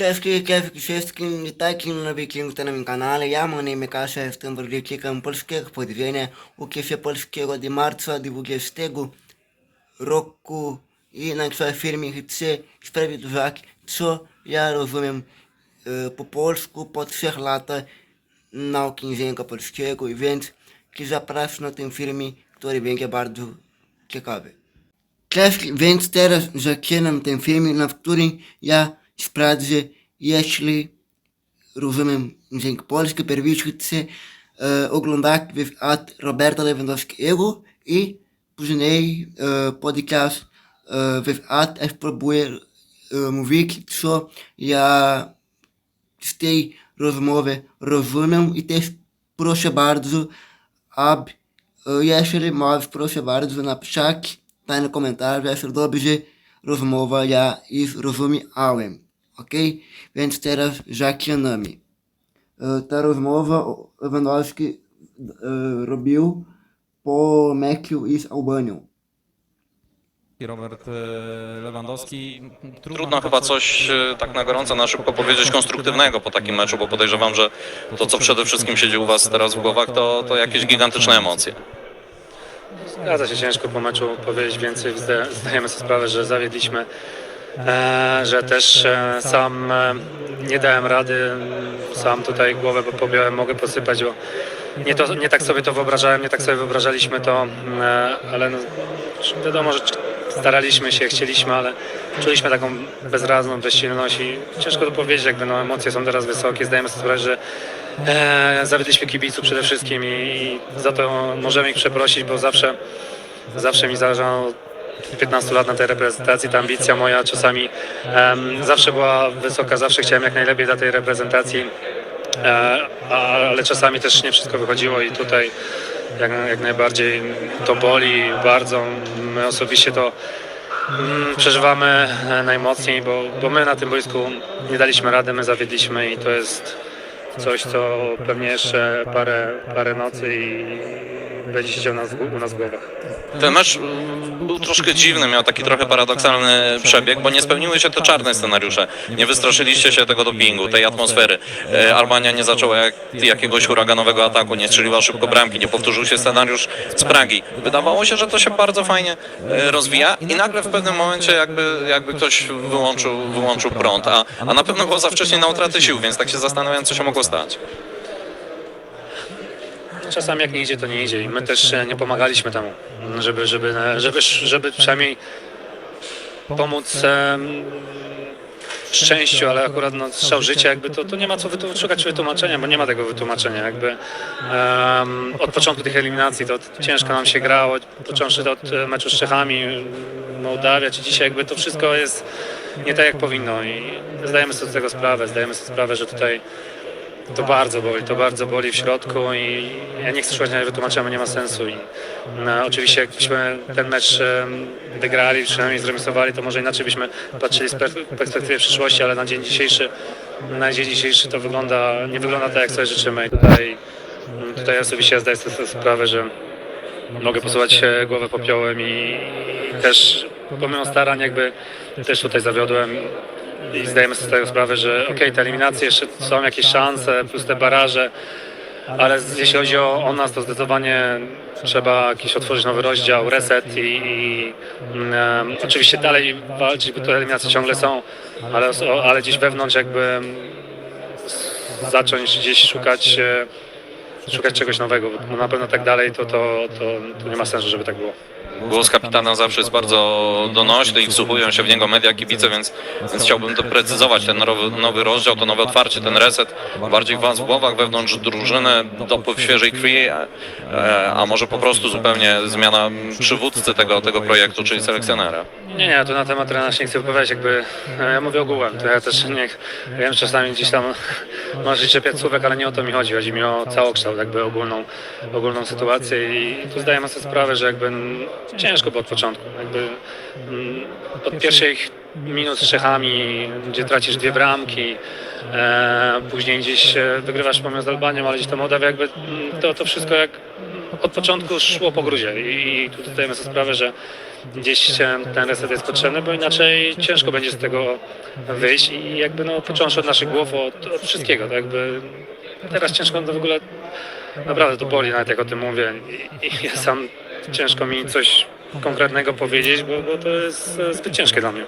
Cześć Kiev wszystkim, witajcie na moim kanale. Ja mam na imię Kasia, jestem wyrobnikiem polskiego podwienia. Uczę się polskiego od marca 20 roku i na firmie chcę sprawiedliwać, co ja rozumiem e, po polsku po trzech latach nauki języka polskiego, więc zapraszam na ten filmie, który będzie bardzo ciekawy. Cześć, więc teraz zaczynam ten film, na którym ja sprawdzę, jeśli rozumiem język polski, pierwszy chcę e, oglądać wywiad Roberta Lewandowskiego i później e, podcast e, wywiad, spróbuję e, mówić, co ja z tej rozmowy rozumiem i też proszę bardzo, aby e, jeśli możesz, proszę bardzo napisać tam komentarz, jeśli dobrze rozmowa ja ich zrozumiałem. Ok? Więc teraz zaczynamy. E, Ta rozmowa Lewandowski e, robił po meczu i z Albanią. Robert e, Lewandowski. Trudno chyba coś tak na gorąco, na szybko powiedzieć konstruktywnego po takim meczu, bo podejrzewam, że to, co przede wszystkim siedzi u Was teraz w głowach, to, to jakieś gigantyczne emocje. Zgadza się ciężko po meczu powiedzieć więcej. Zda- Zdajemy sobie sprawę, że zawiedliśmy, że też e, sam e, nie dałem rady, sam tutaj głowę pobiałem, mogę posypać, bo nie, to, nie tak sobie to wyobrażałem, nie tak sobie wyobrażaliśmy to, e, ale no, wiadomo, że staraliśmy się, chcieliśmy, ale czuliśmy taką bezrazną bezsilność i ciężko to powiedzieć, jakby no, emocje są teraz wysokie, zdajemy sobie sprawę, że e, zawiedliśmy kibiców przede wszystkim i, i za to możemy ich przeprosić, bo zawsze zawsze mi zależało 15 lat na tej reprezentacji, ta ambicja moja czasami em, zawsze była wysoka, zawsze chciałem jak najlepiej dla tej reprezentacji, a- ale czasami też nie wszystko wychodziło i tutaj jak, jak najbardziej to boli bardzo. My osobiście to mm, przeżywamy e, najmocniej, bo, bo my na tym boisku nie daliśmy rady, my zawiedliśmy i to jest coś, co pewnie jeszcze parę, parę nocy i będzie siedział u nas w głowach. Ten mecz mm, był troszkę dziwny, miał taki trochę paradoksalny przebieg, bo nie spełniły się te czarne scenariusze. Nie wystraszyliście się tego dopingu, tej atmosfery. E, Albania nie zaczęła jak, jakiegoś huraganowego ataku, nie strzeliła szybko bramki, nie powtórzył się scenariusz z Pragi. Wydawało się, że to się bardzo fajnie e, rozwija i nagle w pewnym momencie jakby, jakby ktoś wyłączył, wyłączył prąd, a, a na pewno było za wcześnie na utratę sił, więc tak się zastanawiam, co się mogło stać. Czasami jak nie idzie, to nie idzie i my też e, nie pomagaliśmy temu, żeby, żeby, żeby, żeby przynajmniej pomóc w szczęściu, ale akurat no, strzał życia, jakby to, to nie ma co szukać wytłumaczenia, bo nie ma tego wytłumaczenia. Jakby od początku tych eliminacji to ciężko nam się grało, począwszy od e, meczu z Czechami, Mołdawia, czy dzisiaj jakby to wszystko jest nie tak jak powinno i zdajemy sobie z tego sprawę, zdajemy sobie sprawę, że tutaj to bardzo boli, to bardzo boli w środku i ja nie chcę szukać na wytłumaczenia, nie ma sensu. I, no, oczywiście jakbyśmy ten mecz wygrali, przynajmniej zremisowali, to może inaczej byśmy patrzyli z per- perspektywy przyszłości, ale na dzień dzisiejszy, na dzień dzisiejszy to wygląda, nie wygląda tak, jak sobie życzymy. I tutaj, tutaj osobiście zdaję sobie sprawę, że mogę posuwać się głowę popiołem i też pomimo starań jakby też tutaj zawiodłem i zdajemy sobie z tego sprawę, że okej, te eliminacje jeszcze są jakieś szanse, plus te baraże, ale jeśli chodzi o, o nas, to zdecydowanie trzeba jakiś otworzyć nowy rozdział, reset i, i mm, oczywiście dalej walczyć, bo te eliminacje ciągle są, ale, ale gdzieś wewnątrz jakby zacząć gdzieś szukać e, szukać czegoś nowego, bo na pewno tak dalej to, to, to, to nie ma sensu, żeby tak było. Głos kapitana zawsze jest bardzo donośny i wsłuchują się w niego media, kibice, więc, więc chciałbym doprecyzować ten nowy, nowy rozdział, to nowe otwarcie, ten reset, bardziej w was w głowach, wewnątrz drużyny, dopływ świeżej krwi, e, a może po prostu zupełnie zmiana przywódcy tego, tego projektu, czyli selekcjonera. Nie, nie, to na temat trenera się nie chcę wypowiadać, jakby e, ja mówię ogółem, to ja też nie wiem, czasami gdzieś tam może czepiać słówek, ale nie o to mi chodzi, chodzi mi o całokształt, jakby ogólną, ogólną sytuację i tu zdajemy sobie sprawę, że jakby ciężko było od początku, jakby mm, od pierwszych minut z Czechami, gdzie tracisz dwie bramki, e, później gdzieś e, wygrywasz pomimo z Albanią, ale gdzieś to Mołdawia jakby mm, to, to wszystko jak od początku szło po gruzie. I tutaj zdajemy sobie sprawę, że gdzieś ten reset jest potrzebny, bo inaczej ciężko będzie z tego wyjść. I jakby no począwszy od naszych głów, od, od wszystkiego, to jakby teraz ciężko to w ogóle naprawdę to boli, nawet jak o tym mówię. I, i ja sam ciężko mi coś konkretnego powiedzieć, bo, bo to jest e, zbyt ciężkie dla mnie.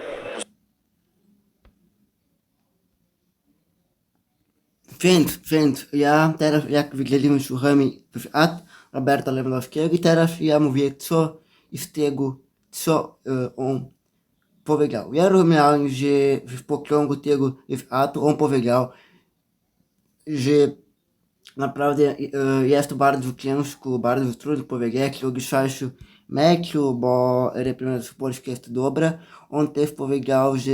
Więc, więc ja teraz jak wyglądamy słuchamy wywiad Roberta Lewandowskiego i teraz ja mówię co z tego, co e, on powiedział. Ja rozumiałem, że w pociągu tego wywiadu on powiedział, że naprawdę jest bardzo ciężko, bardzo trudno powiedzieć o dzisiejszym meczu, bo reprezentacja Polski jest dobra. On też powiedział, że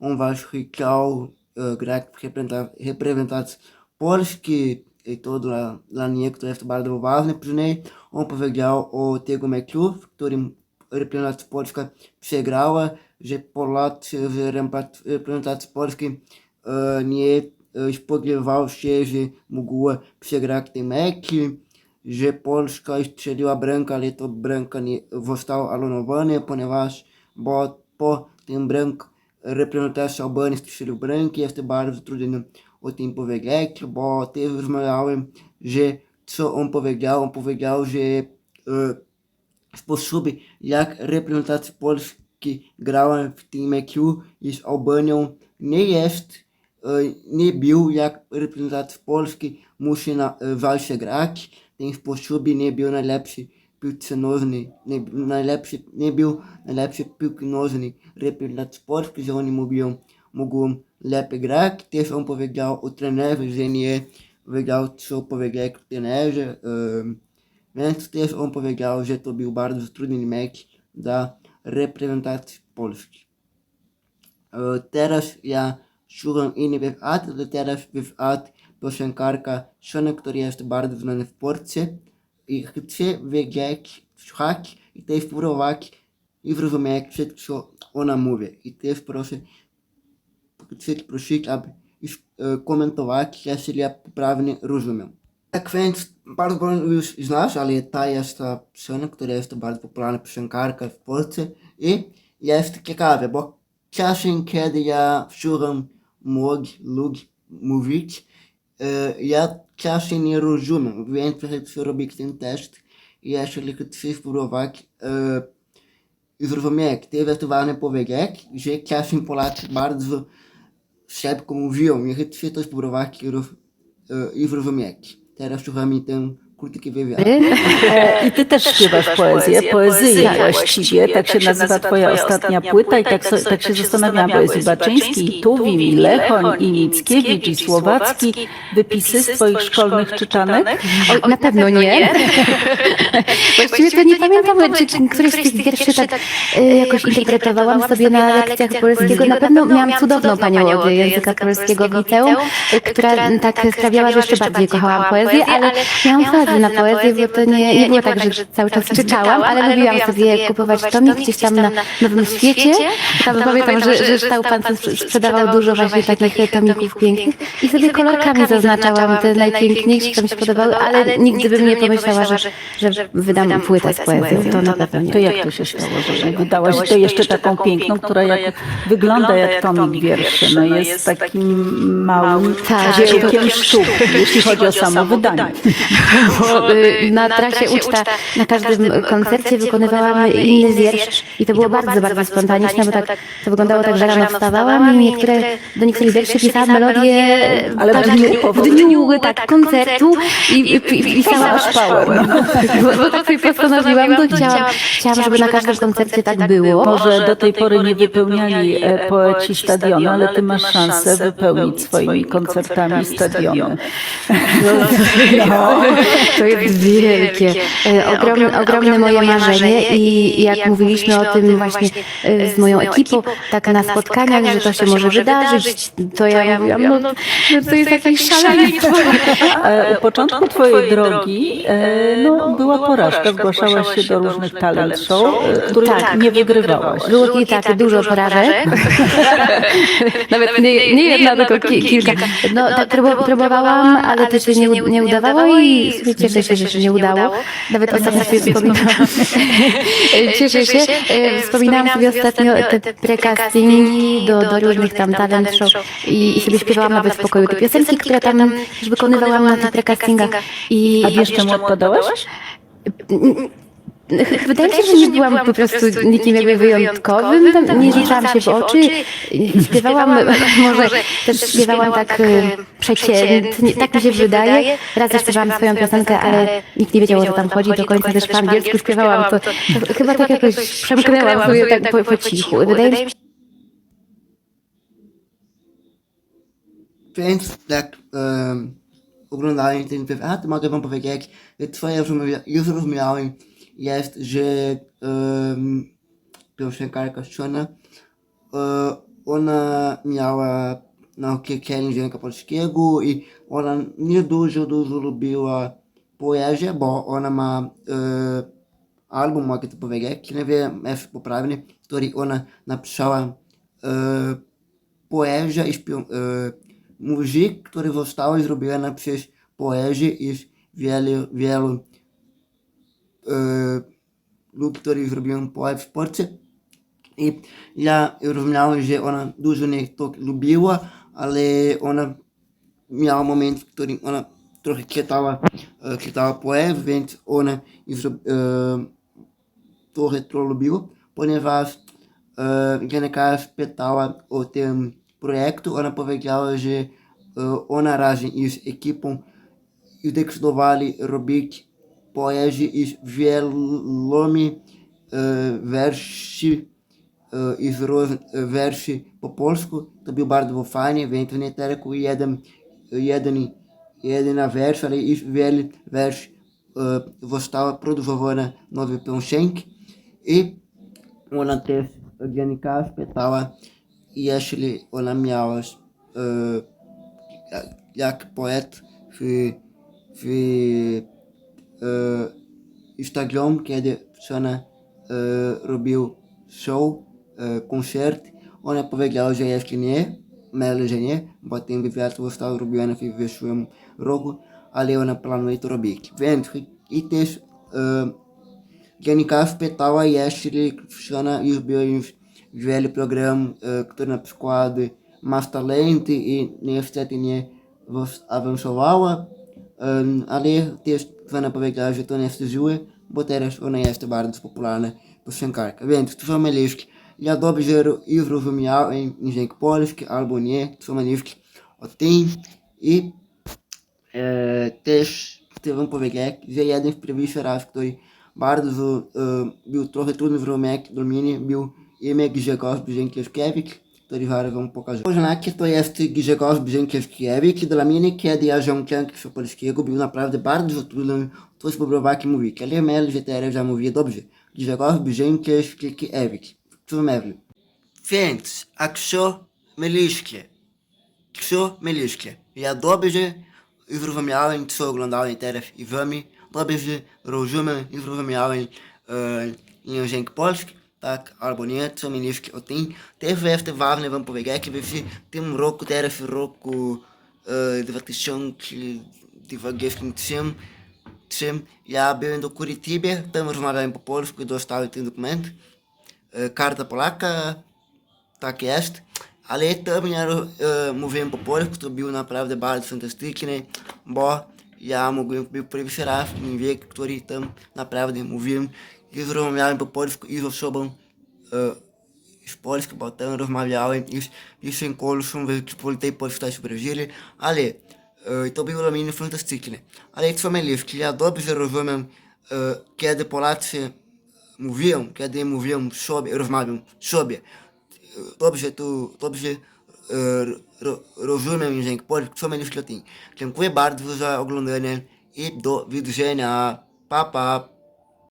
on właśnie chciał grać w reprezenta- reprezentacji Polski i to dla, dla niego to jest bardzo ważne przynajmniej. On powiedział o tego meczu, w którym reprezentacja Polska przegrała, że Polacy w reprezentacji- Polski nie e, spodziewał się, że mogła przegrać ten mecz, że Polska strzeliła bramkę, ale to bramka nie została anulowana, ponieważ bo po tym bramku reprezentacja Albanii strzelił bramki, jest bardzo trudno o tym powiedzieć, bo też rozmawiałem, że co on powiedział, on powiedział, że sposoby, jak reprezentacja Polski grała w tym meczu z Albanią nie jest, nie był jak reprezentacja Polski musi na e, walce grać. Ten sposób nie był najlepszy piłce nożnej, nie, najlepszy, nie był najlepszy piłki nożnej Polski, że oni mówią, mogą lepiej grać. Też on powiedział o trenerze, że nie wiedział co powiedzieć trenerze. więc też on powiedział, że to był bardzo trudny mecz dla reprezentacji Polski. E, Teraz ja słucham inny wywiad, ale teraz wywiad piosenkarka Shona, który jest bardzo znany w Polsce i chcę wiedzieć, słuchać i też próbować i zrozumieć co ona mówi. I też proszę, chcę prosić, aby e, komentować, jeśli ja poprawnie rozumiem. Tak więc bardzo dobrze już znasz, ale ta jest ta piosenka, która jest bardzo popularna piosenkarka w Polsce i jest ciekawe, bo czasem kiedy ja słucham młodych ludzi mówić, e, ja czasem nie rozumiem, więc chcę robić ten test. I jeśli chcę spróbować. E, zrozumieć, jest ważne powiedzieć, że czasem Polacy bardzo szybko mówią. I chcę to spróbować i, e, zrozumieć. Teraz słuchamy ten wywiad. E, I ty też śpiewasz poezję, poezyję właściwie, tak się nazywa twoja ostatnia płyta i tak, so, tak się zastanawiałam, bo jest i Baczyński, i Tuwim, i Lechoń, i Mickiewicz, i Słowacki, wypisy z twoich szkolnych czytanek. O, na pewno nie. Właściwie to nie pamiętam, czy, któryś z tych wierszy tak e, jakoś interpretowałam sobie na lekcjach polskiego. Na pewno miałam cudowną panią od języka polskiego w liceum, e, która tak sprawiała, że jeszcze bardziej kochałam poezję, ale miałam fazę na poezję, bo to nie, nie było tak, że cały czas czytałam, ale lubiłam sobie kupować tomik gdzieś tam na Nowym Świecie. Tam pamiętam, że, że stał pan, sprzedawał dużo właśnie takich tomików pięknych i sobie kolorkami zaznaczałam te najpiękniejsze, co mi się podobały, ale nigdy bym nie pomyślała, że, że wydam płytę z poezją. To na pewno nie. To jak to się stało, że wydałaś to jeszcze taką piękną, która jak, wygląda jak tomik wierszy, no jest takim małym Tak. dziełkiem sztuk, jeśli chodzi o samo wydanie. Bo y, na trasie uczta na każdym koncercie wykonywałam inny wiersz i to było bardzo, bardzo spontaniczne, bo tak to wyglądało tak, że rano wstawałam i niektóre, do niektórych wierszy pisałam melodię Ale w tak, dniu w dniu tak, koncertu i, i, i pisałam power. bo, bo tak sobie postanowiłam, to chciałam, chciałam, żeby na każdym koncercie tak było. Może do tej pory nie wypełniali e, poeci stadiony, ale ty masz szansę wypełnić swoimi koncertami stadiony. No, to jest wielkie, e, ogromne, ogromne moje marzenie i jak mówiliśmy o tym właśnie e, z moją ekipą, tak na spotkaniach, że to się może wydarzyć, to ja mówiłam, no, że to jest jakieś szaleństwo. E, U początku twojej drogi e, no, była porażka, zgłaszałaś się do różnych talent show, e, których Tak. nie wygrywałaś. Było i tak dużo porażek. Nawet nie, nie jedna, tylko ki, kilka. No, tak próbowałam, ale to się nie, nie udawało i cieszę się, że się nie udało. Nawet ostatnio sobie wspominałam. Cieszę się. E, Wspominałam sobie ostatnio te precastingi do, do różnych tam talent show i, i sobie śpiewałam nawet w pokoju te piosenki, które tam już wykonywałam na tych precastingach. I A wiesz czemu odpadałaś? Wydaje mi się, że nie byłam po prostu nikim jakby wyjątkowym, tam nie rzucałam się w oczy, śpiewałam, może też śpiewałam tak e, przeciętnie, tak mi się wydaje. Raz zaśpiewałam swoją piosenkę, ale nikt nie wiedział o co tam chodzi, do końca też po angielsku śpiewałam, to, to chyba tak jakoś przemknęłam sobie tak po, po cichu. Wydaje mi się, Więc tak um, oglądałem ten wywiad, mogę wam powiedzieć, że zrozumia- już zrozumiałem jest, że um, piosenkarka Szona, e, ona miała naukę języka polskiego i ona nie dużo, dużo lubiła poezję, bo ona ma e, album, mogę to powiedzieć, nie wiem, jest poprawny, który ona napisała e, poezja i śpiew, e, muzyk, który została zrobiona przez poezję i wielu, wielu e, ludzi, którzy zrobią poezję w Polsce. I ja rozumiałem, że ona dużo nie to lubiła, ale ona miała moment, w którym ona trochę czytała, czytała poezję, więc ona trochę to lubiła, ponieważ Genekaa spytała o tym projektu, ona powiedziała, że ona razem z ekipą zdecydowali robić poezję z wieloma e, roz, wersi po polsku. To było bardzo fajnie, więc nie tylko jeden, jeden, jeden wers, ale i wiele wers e, została produkowana nowe piosenki. I ona też Janika spytała, jeśli ona miała e, jak- poet w e, Instagram, kiedy ona e, robił show, e, koncert, ona powiedziała, że jeśli nie, ale że nie, bo ten wywiad został robiony w zeszłym roku, ale ona planuje to robić. Więc i też Janika spytała, jeśli ona już była już wiele program, które na przykład masz talenty i niestety nie was- awansowała, em, ale też ona powiedziała, że to nie wstydziły, bo teraz ona jest bardzo popularna piosenkarka. Więc to są myliwki. Ja dobrze ro- już rozumiałem język polski albo nie, to są myliwki o tym i e, też chcę wam powiedzieć, że jeden z pierwszych raz, który bardzo e, był trochę trudny zrozumieć dla mnie, był imię Grzegorz Brzękiewicz, który zaraz wam pokażę. Poznacie, to jest Grzegorz Brzękiewicz. Dla mnie, kiedy ja żądałem z polskiego, był naprawdę bardzo trudno to spróbować mówić, ale teraz ja mówię dobrze. Grzegorz Brzękiewicz. Myślę? Więc, a co myliście? Co myliście? Ja dobrze zrozumiałem, co oglądałem teraz i wami. Dobrze rozumiem i zrozumiałem e, język polski, tak albo nie, co myliście o tym. Też jest ważne wam powiedzieć, że w tym roku, teraz w roku e, 2023, czym ja byłem do Curitiba, tam rozmawiałem po polsku i dostałem ten dokument. E, Karta Polaka, tak jest. Ale tam ja e, mówiłem po polsku, to było naprawdę bardzo fantastyczne, bo ja mogłem był pierwszy raz w wiek, który tam naprawdę mówiłem i zrozumiałem po polsku i z osobą e, z Polski, bo tam rozmawiałem i z piosenkolą w Polskiej Polskiej w Brazylii, ale e, to było dla mnie fantastyczne. Ale co myliwki, ja dobrze rozumiem, e, kiedy Polacy mówią, kiedy mówią sobie, rozmawiam sobie, dobrze tu, dobrze e, ro, rozumiem język polski, co mylisz latin. Dziękuję bardzo za oglądanie i do widzenia. Pa, pa.